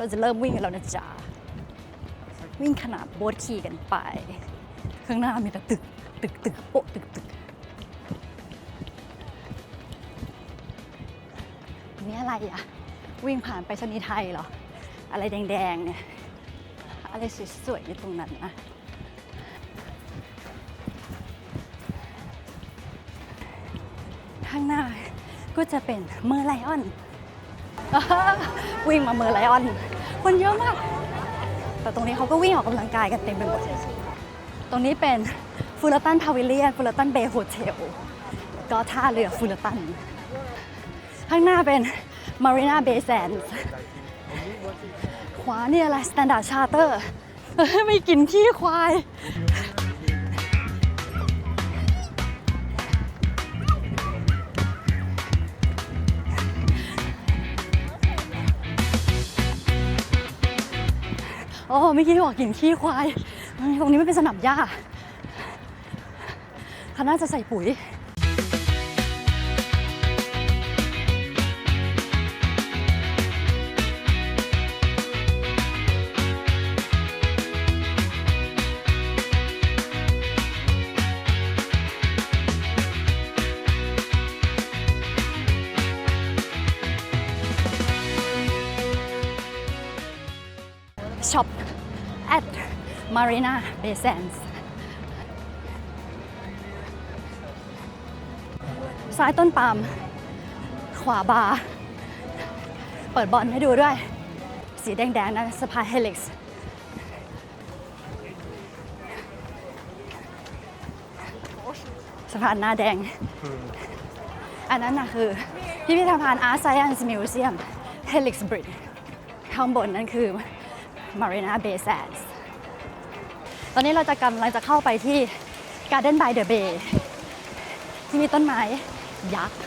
เราจะเริ่มวิ่งกันแล้วนะจ๊ะ วิ่งขนาดโบ๊ทขี่กันไป ข้างหน้ามีแต่ตึก ตึกตึกโปะตึกตึกนี่อะไรอะวิ่งผ่านไปชนีไทยเหรอ อะไรแดงๆเนี่ย อะไรสวยๆอยู่ตรงนั้นนะข้างหน้าก็จะเป็นเมอร์ไลออน วิ่งมาเมอร์ไลออน คนเยอะมาก แต่ตรงนี้เขาก็วิ่งออกกำลังกายกันเต็มไปหมด ตรงนี้เป็นฟูลตันพาวิเลียนฟูลตันเบย์โฮเทลก็ท่าเรือฟูลตัน ข้างหน้าเป็นมารีนาเบย์แซนส์ขวาเนี่ยอะไรสแตนดาร์ดชาร์เตอร์ไม่กินขี้ควาย โอ้ไม่คิดว่ากินขี้ควาย ตรงนี้ไม่เป็นสนามหญ้าเขาน่าจะใส่ปุ๋ย ช็อป at Marina Bay Sands ซ้ายต้นปาล์มขวาบาร์เปิดบอลให้ดูด้วย สีแดงๆนะสะพานเฮลิกซ์สะพานหน้าแดง อันนั้นน่ะคือ พิพิธภัณฑ์ Art Science Museum Helix Bridge ข้างบนนั่นคือ Marina Bay Sands ตอนนี้เราจะกำลังจะเข้าไปที่ Garden by the Bay ที่มีต้นไม้ยักษ์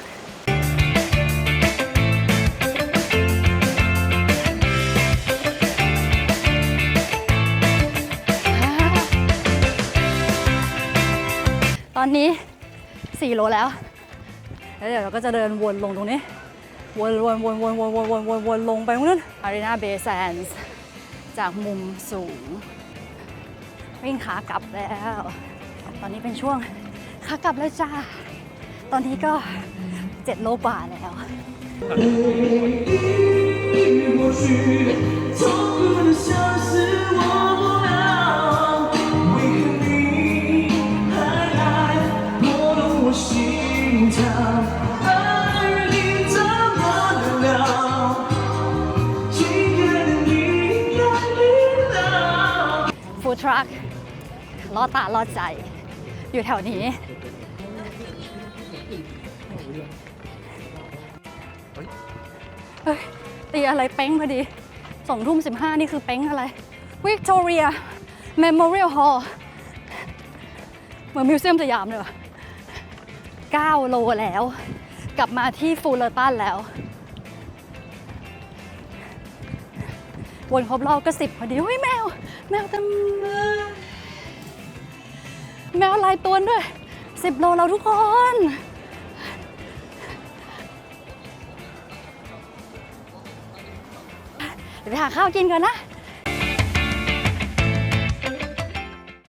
ตอนนี้ 4 โลแล้วแล้ว เดี๋ยวเราก็จะเดินวนลงตรงนี้ วนวนวนวนวนวนวนวนวนลงไปตรงนู้น Marina Bay Sands จากมุมสูง วิ่งขากลับแล้ว ตอนนี้เป็นช่วงขากลับแล้วจ้า ตอนนี้ก็ 7 โลกว่าแล้ว 或许痛苦的像是忘不了，为何你还来拨动我心跳？ ดทรัคล่อตาล่อใจ อยู่แถวนี้เฮ้ยตีอะไรเป้งพอดีสองทุ่มสิบห้านี่คือเป้งอะไรวิกตอเรียเมมโมเรียลฮอลเหมือนมิวเซียมสยามเลย9โลแล้ว กลับมาที่ฟูลเลอร์ตันแล้ว วนครบรอบก็สิบพอดีเฮ้ยแมว แมวเต็มเลยแมวลายตัวด้วยสิบโลเราทุกคน เดี๋ยวไปหาข้าวกินก่อนนะ